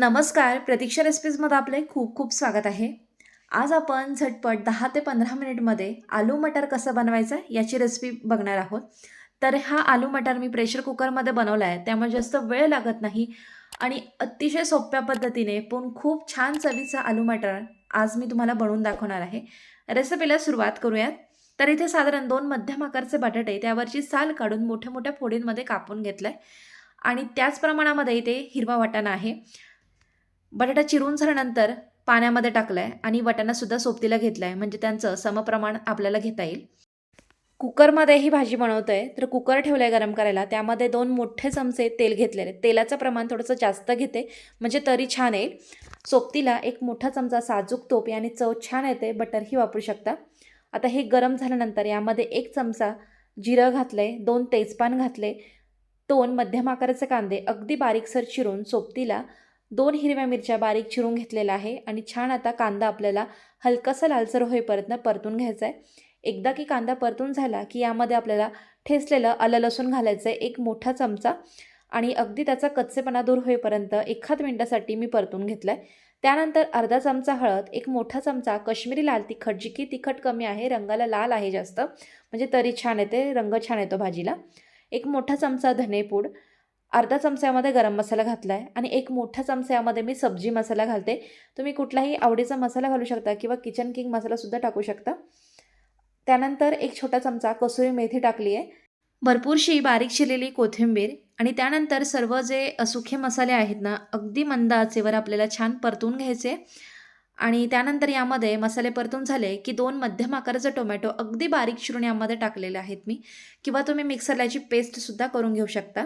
नमस्कार प्रतीक्षा रेसिपीजमध्ये आपले खूप खूप स्वागत आहे. आज आपण झटपट दहा ते पंधरा मिनिटमध्ये आलू मटर कसं बनवायचं याची रेसिपी बघणार आहोत. तर हा आलू मटर मी प्रेशर कुकरमध्ये बनवला आहे त्यामुळे जास्त वेळ लागत नाही. आणि अतिशय सोप्या पद्धतीने पण खूप छान चवीचा आलू मटर आज मी तुम्हाला बनवून दाखवणार आहे. रेसिपीला सुरुवात करूयात. तर इथे साधारण दोन मध्यम आकारचे बटाटे त्यावरची साल काढून मोठ्या मोठ्या फोडींमध्ये कापून घेतलं आहे आणि त्याच प्रमाणामध्ये इथे हिरवा वाटाणा आहे. बटाटा चिरून झाल्यानंतर पाण्यामध्ये टाकला आहे आणि वाटाणासुद्धा सोबतीला घेतला आहे म्हणजे त्यांचं समप्रमाण आपल्याला घेता येईल. कुकरमध्ये ही भाजी बनवतो आहे तर कुकर ठेवलं आहे गरम करायला. त्यामध्ये दोन मोठे चमचे तेल घेतलेले. तेलाचं प्रमाण थोडंसं जास्त घेते. म्हणजे तरी छान येईल. सोबतीला एक मोठा चमचा साजूक तोप आणि चव छान येते. बटरही वापरू शकता. आता हे गरम झाल्यानंतर यामध्ये एक चमचा जिरं घातलं आहे दोन तेजपान घातले. दोन मध्यम आकाराचे कांदे. अगदी बारीकसर चिरून सोबतीला दोन हिरव्या मिरच्या बारीक चिरून घेतलेल्या आहे आणि छान आता कांदा आपल्याला हलकासा लालसर होईपर्यंत परतून घ्यायचा आहे एकदा की कांदा परतून झाला की यामध्ये आपल्याला ठेसलेलं आलं लसूण घालायचं आहे एक मोठा चमचा. आणि अगदी त्याचा कच्चेपणा दूर होईपर्यंत एखाद मिनटासाठी मी परतून घेतलं आहे त्यानंतर अर्धा चमचा हळद एक मोठा चमचा कश्मीरी लाल तिखट जी की तिखट कमी आहे रंगाला लाल आहे जास्त. म्हणजे तरी छान येते रंग छान येतो भाजीला. एक मोठा चमचा धनेपूड अर्धा चमच्यामध्ये गरम मसाला घातला आहे आणि एक मोठा चमच्यामध्ये मी सब्जी मसाला घालते. तुम्ही कुठलाही आवडीचा मसाला घालू शकता किंवा किचन किंग मसालासुद्धा टाकू शकता. त्यानंतर एक छोटा चमचा कसुरी मेथी टाकली आहे. भरपूरशी बारीक शिरलेली कोथिंबीर आणि त्यानंतर सर्व जे सुखे मसाले आहेत ना अगदी मंद आचेवर आपल्याला छान परतून घ्यायचे. आणि त्यानंतर यामध्ये मसाले परतून झाले की दोन मध्यम आकाराचे टोमॅटो अगदी बारीक चिरून यामध्ये टाकलेले आहेत मी. किंवा तुम्ही मिक्सरला याची पेस्टसुद्धा करून घेऊ शकता.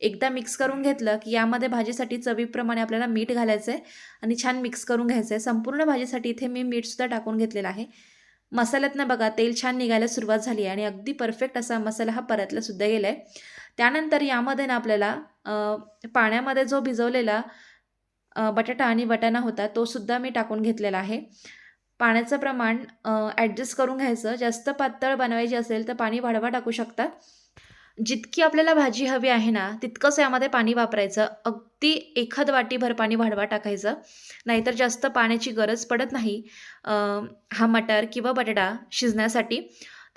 एकदा मिक्स करून घेतलं की यामध्ये भाजीसाठी चवीप्रमाणे आपल्याला मीठ घालायचं आहे आणि छान मिक्स करून घ्यायचं आहे संपूर्ण भाजीसाठी इथे मी मीठसुद्धा टाकून घेतलेलं आहे. मसाल्यातनं बघा तेल छान निघायला सुरुवात झाली आहे आणि अगदी परफेक्ट असा मसाला हा परतलासुद्धा गेला आहे त्यानंतर यामध्ये ना आपल्याला पाण्यामध्ये जो भिजवलेला बटाटा आणि वटाणा होता तो सुद्धा मी टाकून घेतलेला आहे. पाण्याचं प्रमाण ॲडजस्ट करून घ्यायचं. जास्त पातळ बनवायची असेल तर पाणी वाढवा टाकू शकता. जितकी आपल्याला भाजी हवी आहे ना तितकंच यामध्ये पाणी वापरायचं. अगदी एखाद वाटीभर पाणी वाढवा टाकायचं. नाहीतर जास्त पाण्याची गरज पडत नाही. हा मटर किंवा बटाटा शिजण्यासाठी.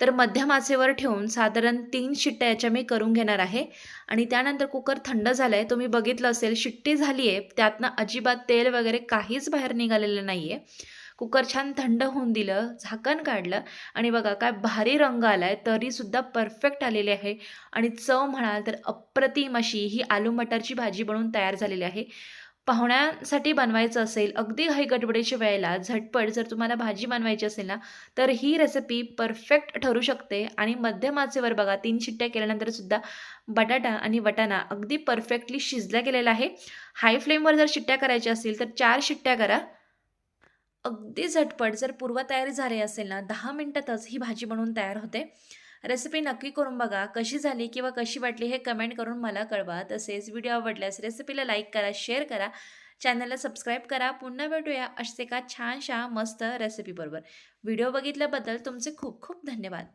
तर मध्यम आचेवर ठेवून साधारण तीन शिट्ट्या याच्या मी करून घेणार आहे. आणि त्यानंतर कुकर थंड झालं आहे तुम्ही बघितलं असेल शिट्टी झाली आहे त्यातनं अजिबात तेल वगैरे काहीच बाहेर निघालेलं नाही आहे कुकर छान थंड होऊन दिलं झाकण काढलं आणि बघा काय भारी रंग आला आहे तरीसुद्धा परफेक्ट आलेले आहे. आणि चव म्हणाल तर अप्रतिम अशी ही आलू मटरची भाजी बनवून तयार झालेली आहे. पाहुण्यांसाठी बनवायचं असेल अगदी घाई गडबडीच्या वेळेला झटपट जर तुम्हाला भाजी बनवायची असेल ना तर ही रेसिपी परफेक्ट ठरू शकते. आणि मध्यम आचेवर बघा तीन शिट्ट्या केल्यानंतर सुद्धा बटाटा आणि वटाणा अगदी परफेक्टली शिजला गेलेला आहे. हाय फ्लेमवर जर शिट्ट्या करायच्या असतील तर चार शिट्ट्या करा. अगदी झटपट जर पूर्वतयारी झाली असेल ना दहा मिनटातच ही भाजी बनवून तयार होते. रेसिपी नक्की करून बघा कशी झाली किंवा कशी वाटली हे कमेंट करून मला कळवा. तसेच व्हिडिओ आवडल्यास रेसिपीला लाईक करा शेअर करा चॅनलला सबस्क्राईब करा. पुन्हा भेटूया असे एका छानशा मस्त रेसिपीबरोबर. व्हिडिओ बघितल्याबद्दल तुमचे खूप खूप धन्यवाद.